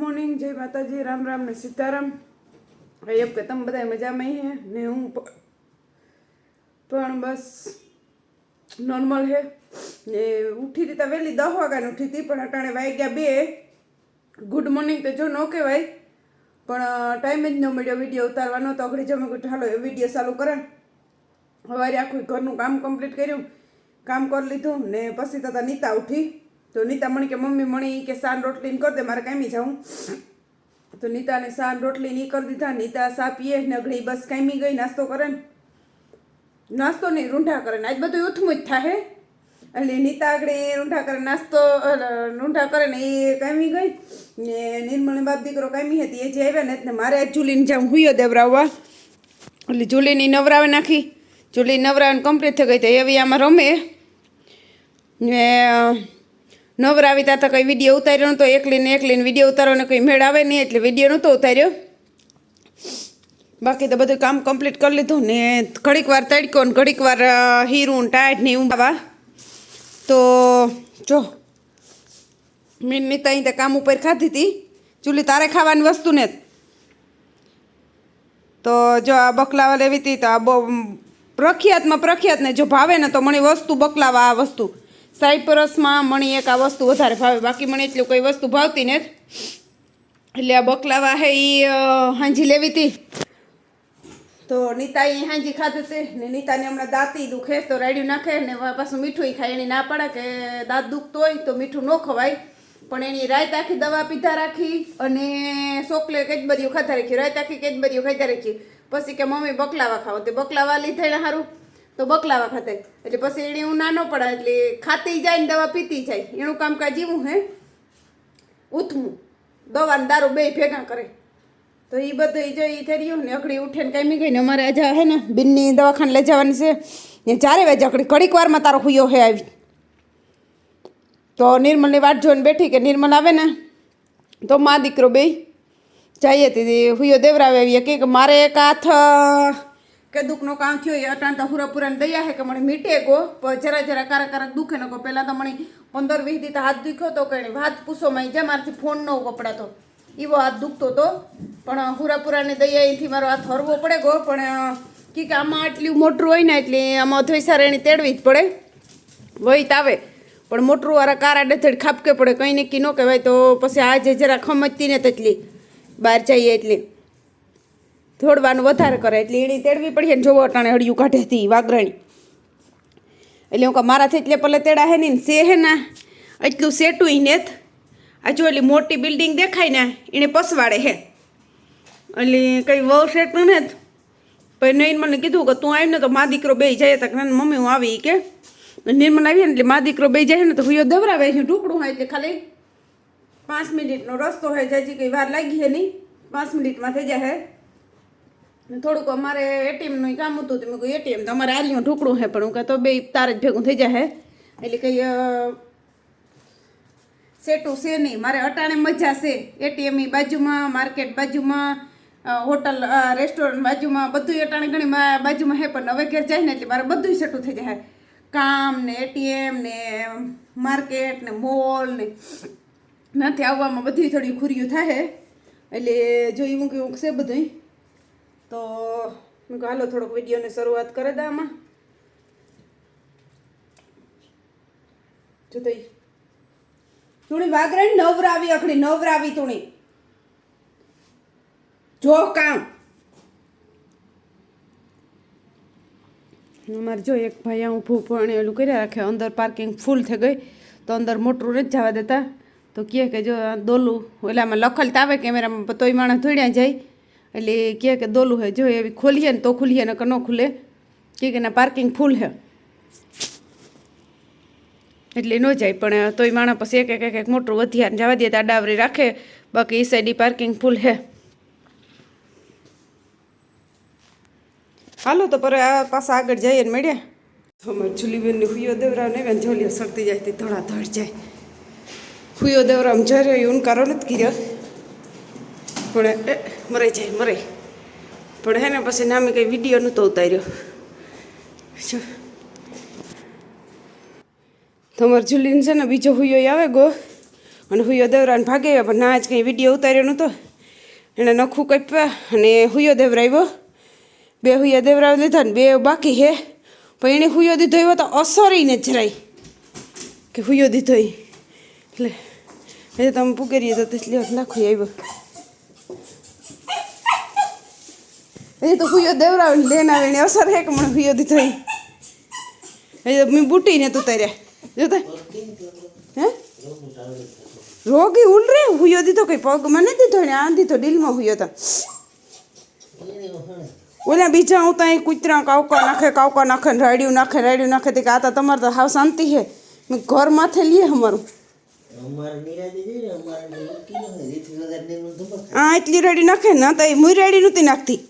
Morning જય માતાજી, રામ રામ ને સીતારામ. એમ કે તમે બધા મજામાં હે? ને હું પણ બસ નોર્મલ હે. ને ઉઠી હતી વહેલી દસ વાગ્યાને ઉઠી હતી, પણ અટાણે વાગ્યા બે. ગુડ મોર્નિંગ તો જો ન કહેવાય, પણ ટાઈમ જ ન મળ્યો વીડિયો ઉતારવાનો, તો અઘડી જમે હાલો, એ વીડિયો ચાલુ કરે સવારે આખું ઘરનું કામ કમ્પ્લીટ કર્યું. કામ કરી લીધું ને પછી તથા નીતા ઉઠી. તો નીતા મણી કે, મમ્મી મણી કે સાન રોટલી કરી દે, મારે કામી જાઉં. તો નીતાને સાન રોટલી નહીં કરી દીધા, નીતા સા પીએ, ને અઘડી બસ કામી ગઈ, નાસ્તો કરે નાસ્તો નહીં, રૂંઢા કરે ને. આજ બધું ઉથમું જ થાય એટલે નીતા આગળ એ રૂંઢા કરે, નાસ્તો રૂંઢા કરે ને એ કામી ગઈ. ને નિર્મળ બાપ દીકરો કામી હતી એ જે આવ્યા ને મારે આજ ચૂલીને જાઉં, હુયો દેવરાવવા. એટલે ચૂલીની નવરાવે નાખી. ચૂલી નવરાવે કમ્પ્લીટ થઈ ગઈ, તો એવી આમાં રમે. ને નવરાવી તા તો કંઈ વીડિયો ઉતાર્યો નતો, એકલીને એકલીને વીડિયો ઉતારવાનો કંઈ મેળ આવે નહીં, એટલે વીડિયો નહોતો ઉતાર્યો. બાકી તો બધું કામ કમ્પ્લીટ કરી લીધું ને ઘડીક વાર તડકો ને ઘડીક વાર હીરું ટાઈટ ને એવું તો જો, મીન નીતા અહીં કામ ઉપર ખાધી હતી ચૂલી તારે ખાવાની વસ્તુ ને તો જો આ બકલાવા લેવી હતી તો આ બહુ પ્રખ્યાતમાં પ્રખ્યાત ને જો ભાવે ને તો મને વસ્તુ બકલાવા આ વસ્તુ. સાયપ્રસમાં મણી એક આ વસ્તુ વધારે ભાવે, બાકી મને એટલું કોઈ વસ્તુ ભાવતી ને એટલે આ બકલાવા હે એ હાંજી લેવી હતી તો નીતા એ હાંજી ખાધું છે ને નીતાને હમણાં દાંતી દુખે, તો રાડ્યું નાખે, ને પાછું મીઠું ખાય, એની ના પડે કે દાંત દુખતો હોય તો મીઠું ન ખવાય. પણ એની રાત આખી દવા પીધા રાખી, અને ચોકલે કેદબરીઓ ખાતા રાખી રાત આખી કેદબરીઓ ખાતા રાખી. પછી કે મમ્મી બકલાવા ખાવ, તે બકલાવા લીધા સારું તો બકલાવા ખાતે. એટલે પછી એને હું નાનો પડે એટલે ખાતી જાય ને દવા પીતી જાય. એનું કામકાજ એવું હે, ઉથમું. દવા ને દારૂ બે ભેગા કરે. તો એ બધું જો એ થઈ રહ્યું ને અકડી ઉઠે ને કાંઈ ગઈ ને અમારે આજે હે ને બિનની દવાખાને લઈ જવાની છે. ને ચારે વાગે અકડી ઘડીક વારમાં તારો હુયો હે આવી. તો નિર્મલની વાટ જોઈને બેઠી કે નિર્મલ આવે ને, તો મા દીકરો બે જઈએ તે હુયો દેવરાવે આવીએ કે મારે એક હાથ કે દુઃખનો કામ થયો એ અટાણ તો હુરાપુરાને દયા હે કે મને મીટે ગો. જરા જરા કારા કારક દુખે ન કો પહેલાં તો મને પંદર વીસ દીતા હાથ દુખ્યો તો કઈ વાત પૂછો માં જ્યાં મારાથી ફોન ન કપડાતો એવો હાથ દુખતો હતો પણ હુરાપુરાની દયા એથી મારો હાથ હરવો પડે ગો. પણ કી કે આમાં આટલું મોટું હોય ને એટલે આમાં ધોઈસાર એની તેડવી જ પડે. વહીત આવે. પણ મોટરું વાળા કારા ડથડ ખાપકે પડે. કંઈ નક્કી ન કહેવાય. તો પછી આજે જરા ખમજતી ને તેટલી. બહાર જઈએ એટલે. થોડવાનું વધારે કરે એટલે એણી તેડવી પડીએ ને જોવો અટાણે હળિયું કાઢે હતી વાગરણી. એટલે હું કહું, મારાથી એટલે પલે તેડા હે ને સે હે ને. એટલું સેટું નેત. આ જો એટલી મોટી બિલ્ડિંગ દેખાય ને એને પસવાડે હે. એટલે કંઈ વહુ સેટું ને પછી નહીં મને કીધું કે તું આવીને તો મા દીકરો બે જાય તક મમ્મી, હું આવી કે. નિર્મલ આવી ને એટલે મા દીકરો બે જાય ને તો હુયો દવરાવે છે ટુકડું હોય એટલે ખાલી પાંચ મિનિટનો રસ્તો હોય જાય કંઈ વાર લાગી હે નહીં. પાંચ મિનિટમાં થઈ જાય ને થોડુંક અમારે એટીએમનું કામ હતું તો મેં કહ્યું એટીએમ તો અમારે આર્યું ઢોકળું હે, પણ હું કહે તો બે તારે જ ભેગું થઈ જાય એટલે કંઈ સેટું છે નહીં. મારે અટાણે મજા છે. એટીએમ બાજુમાં, માર્કેટ બાજુમાં હોટલ રેસ્ટોરન્ટ બાજુમાં બધું અટાણે ઘણી બાજુમાં હે, પણ હવે ઘેર જાય ને એટલે મારે બધું સેટું થઈ જાય કામ ને એટીએમ ને માર્કેટ ને મોલ ને નથી આવવામાં બધી થોડી ખુરીયું થાય એટલે જો એવું કે એવું છે બધું તો હાલો, થોડોક વિડીયોની શરૂઆત કરે દે આમાં. જો તો. તુણી વાગરણ નવરાવી, અખડી નવરાવી તુણી. જો કામ. અમારે જો એક ભાઈ આ ઊભું પણ ઓલું કર્યા રાખે, અંદર પાર્કિંગ ફૂલ થઈ ગઈ, તો અંદર મોટરું નથી જવા દેતા. તો કહે કે જો દોલું, ઓલામાં લખલ તો આવે કેમેરામાં તોય માણસ ધોડ્યા જાય. એટલે કહે કે દોલું હે, જો એવી ખોલીએ ને તો ખુલીએ ને કે ન ખુલે. કે ના પાર્કિંગ ફૂલ હે. એટલે ન જાય, પણ તોય માણસ પછી એક એક એક મોટું વધ્યા જવા દે, તો ડાવરી રાખે, બાકી એ સાઈડ પાર્કિંગ ફૂલ હે. હાલો, તો પર આ પાછા આગળ જઈએ ને મળ્યા અમારે જુલીબેનની હુયો દેવરાવ ને જોલીઓ સરતી જાય, તે ધોળા ધડ જાય. હુયો દેવરામ જર્યો એ કરો નથી કર્યો. પણ એ મરાઈ જાય, મરે. પણ હે ને પછી નામે કંઈ વીડિયો નહોતો ઉતાર્યો. જો. તમારે જુલીન છે ને, બીજો હુયો આવે ગો. અને હુયો દેવરાને ભાગે પણ ના જ કંઈ વીડિયો ઉતાર્યો નહોતો. એણે નખું કપ્યા અને હુયો દેવરાવ્યો. બે હુયા દેવરાવી લીધા ને બે બાકી હે. પણ એણે હુયો દીધો એવો તો અસરીને જરાય કે હુયો દીધો એટલે, એ તમે પુગરીએ તો તેટલી નાખું આવ્યો. એ તો હુયો દેવરાવે ને લેન આવે ને અસર હે કે મને હુયો દીધો એ એ તો મેં બુટીને તું તાર્યા. જોતા હે? રોગી ઉલ રે હુયો દીધો કઈ પગ મને દીધો ને આ દીધો ડીલમાં હુયો તા. ઓલા બીજા હું ત્યાં કૂતરા કાવકા નાખે કાવકા નાખે ને રાડ્યું નાખે રાડ્યું નાખે તે કે આ તો તમારે તો હાવ શાંતિ છે મેં ઘર માથે લઈએ અમારું. અમારે નિરાતે જઈને અમારે નક્કી ન હોય રીતથી વધારે નિર્મળ ધબક આ એટલી રેડી નાખે ને તો એ મુઈ રેડી નહોતી નાખતી.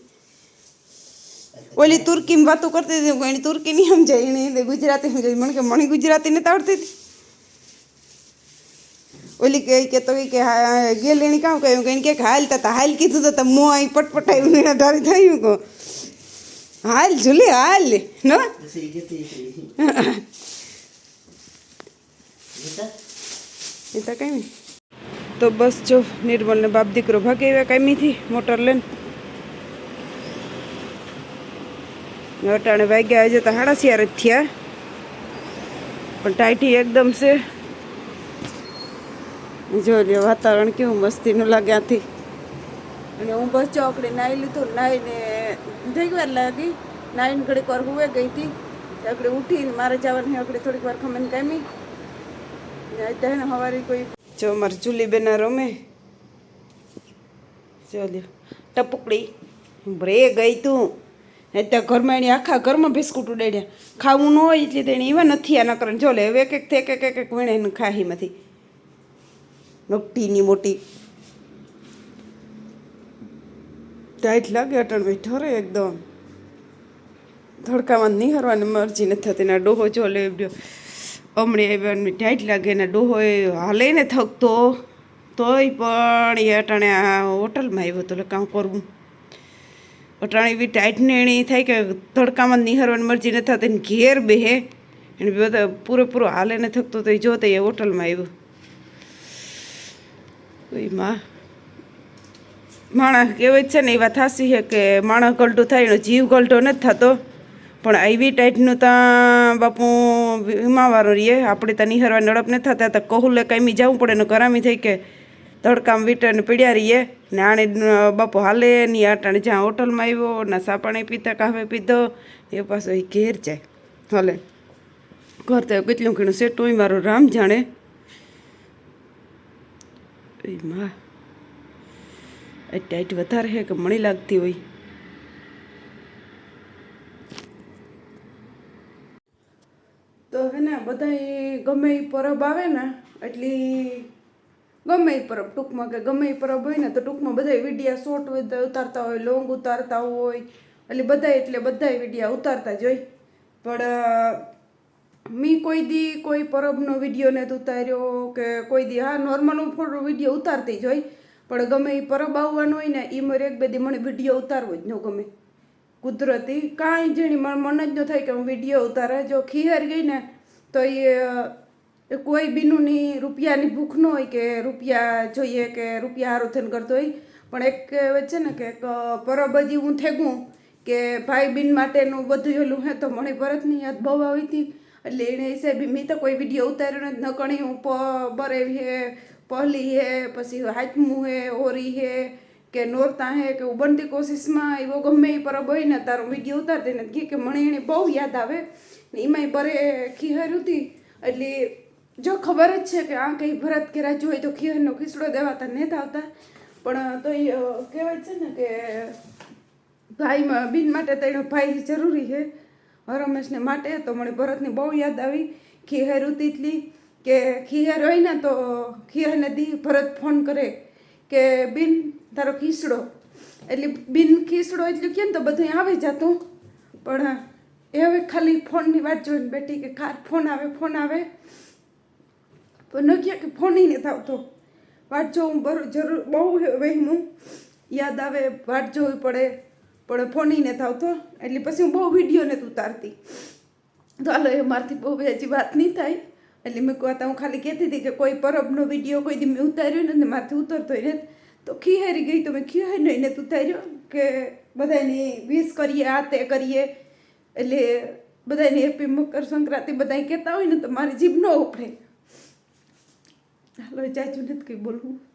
ઓલી તુર્કીમાં વાતો કરતી હતી એની તુર્કી નહીં સમજાય એને ગુજરાતી સમજાય મને કે મને ગુજરાતી નથી આવડતી હતી ઓલી કે કે તો કે ગેલ એની કામ કહ્યું કે એને કે હાલ તા હાલ કીધું તો મો અહીં પટપટાયું ને ધારી થયું. કહો, હાલ, ઝૂલે, હાલ. ન? એ તો કઈ તો બસ જો નિર્મલ ને બાપ દીકરો ભાગે એવા કામીથી મોટર લઈને ને અટાણે વાગ્યા આજે તો સાડા જ થયા. પણ ટાઈટી એકદમ છે. જો લે વાતાવરણ કેવું મસ્તીનું લાગે આથી. અને હું બસ ચોકડી નાહી લીધું, નાહીને જઈ વાર લાગી. નાહીને ઘડીક વાર હુવે ગઈ હતી. આપણે ઉઠીને મારે જવાનું આપણે થોડીક વાર ખમીને કામી. અત્યારે સવારે કોઈ જો મારે ચૂલી બેના રમે. જો લ્યો, ટપુકડી. બ્રે ગઈ તું. ત્યાં ઘરમાં એની આખા ઘરમાં બિસ્કુટ ઉડાડ્યા. ખાવું ન હોય એટલે તેણે એવા નથી આના કરણ જો લે, હવે એક એક એક એક એક વીણે એને ખાહીમાંથી નોકટીની મોટી. ટાઈટ લાગે, અટણ ભાઈ ઠરે એકદમ. ધડકામાં નિહારવાની મરજી નથી થતી. એના ડોહો જો લે હમણે આવ્યા ટાઈટ લાગે, એના ડોહો એ હાલે ને થકતો. તોય પણ એ અટાણે આ હોટલમાં આવ્યો તો એટલે કરવું. અટાણે એવી ટાઈટ ને એની થાય કે તડકામાં નિહારવાની મરજી નથી થતી ને ઘેર બેહે. એને બધા પૂરેપૂરો હાલે ને થકતો તો એ જોતે એ હોટલમાં આવ્યો. ઓયમાં. માણસ કહેવાય છે ને, એ વાત હાસી છે કે માણસ ગલટું થાય એનો જીવ ગલટો નથી થતો. પણ આવી ટાઈટનું ત્યાં બાપુ વીમાવાળો રહીએ આપણે ત્યાં નિહરવા નડપ નથી થતા, તો કહુલે કાંઈ જવું પડે ને કરામી થઈ કે તડકામાં વીટરને પીડ્યા રહીએ. ને આણે બાપુ હાલે ની આટાણે જ્યાં હોટલમાં આવ્યો ના સા પાણી પીતા કાફે પીધો, એ પાછો એ ઘેર જાય. હાલે. ઘર તો કેટલું ઘણું સેટું મારો રામ જાણે. માં. ટાઈટ વધારે છે કે મણી લાગતી હોય. તો હે ને બધા ગમે એ પરબ આવે ને, એટલી ગમે એ પરબ ટૂંકમાં કે ગમે એ પરબ હોય ને તો ટૂંકમાં બધા વિડીયા શોર્ટ ઉતારતા હોય લોંગ ઉતારતા હોય, એટલે બધા એટલે બધા વિડીયા ઉતારતા જ હોય. પણ મી કોઈ દી કોઈ પરબનો વીડિયો નથી ઉતાર્યો કે કોઈ દી, હા નોર્મલ હું ફોટો વીડિયો ઉતારતી જ હોય, પણ ગમે એ પરબ આવવાનું હોય ને એ મારે એક બે દી મને વીડિયો ઉતારવો જ ન ગમે. કુદરતી કાંઈ જેણી મને મન જ ન થાય કે હું વીડિયો ઉતારે. જો ખીહર ગઈ ને, તો એ કોઈ નહીં રૂપિયાની ભૂખ ન હોય કે રૂપિયા જોઈએ કે રૂપિયા હારું કરતો હોય. પણ એક છે ને કે એક પરબ હજી હું થેગું કે ભાઈ બિન માટેનું બધું એલું હે તો મને ભરતની યાદ બહુ આવી હતી. એટલે એને હિસાબે મેં તો કોઈ વીડિયો ઉતાર્યો નથી. નકણી હું બરેવી હે, પહલી હે, પછી હાથમું હે, ઓરી હે, કે નોરતા હે, કે ઉબનતી બનતી કોશિશમાં એવો ગમે એ પરબ હોય ને તારો વીડિયો ઉતારતી નથી. કે મને એને બહુ યાદ આવે ને એમાંય બરે ખીહર હતી એટલે જો ખબર જ છે કે આ કંઈ ભરત કે રાજુ હોય તો ખીરનો ખીસડો દેવાતા નહીં આવતા. પણ તો એ કહેવાય છે ને કે ભાઈમાં બિન માટે તો એનો ભાઈ જરૂરી છે. રમેશને માટે, તો મને ભરતની બહુ યાદ આવી. ખીહેર ઉતીતલી કે ખીહેર હોય ને તો ખીહેરને દી ભરત ફોન કરે કે બિન, તારો ખીસડો એટલે બિન ખીસડો એટલે કે ને તો બધું આવે જતું? પણ એ હવે ખાલી ફોનની વાત જોઈને બેઠી કે કાર ફોન આવે ફોન આવે. પણ ન કે ફોન નથી થતો વાટ જોવું બરો જરૂર બહુ વહેમું. યાદ આવે વાટ જોવી પડે, પણ ફોન નથી થતો એટલે પછી હું બહુ વીડિયો નથી ઉતારતી. તો હાલો, એ મારથી બહુ હજી વાત નહીં થાય. એટલે મેં કહું હું ખાલી કહેતી હતી કે કોઈ પરબનો વીડિયો કોઈ દી મેં ઉતાર્યો ને મારથી ઉતરતો ને તો ખીહારી ગઈ તો મેં ખીહારી નહીં ને ઉતાર્યો કે બધાને વિશ કરીએ, આ તે કરીએ. એટલે બધાને હેપી મકર સંક્રાંતિ બધા કહેતા હોય ને તો મારી જીભ ન ઉપડે. હાલો ચાચુ નથી કંઈ બોલવું.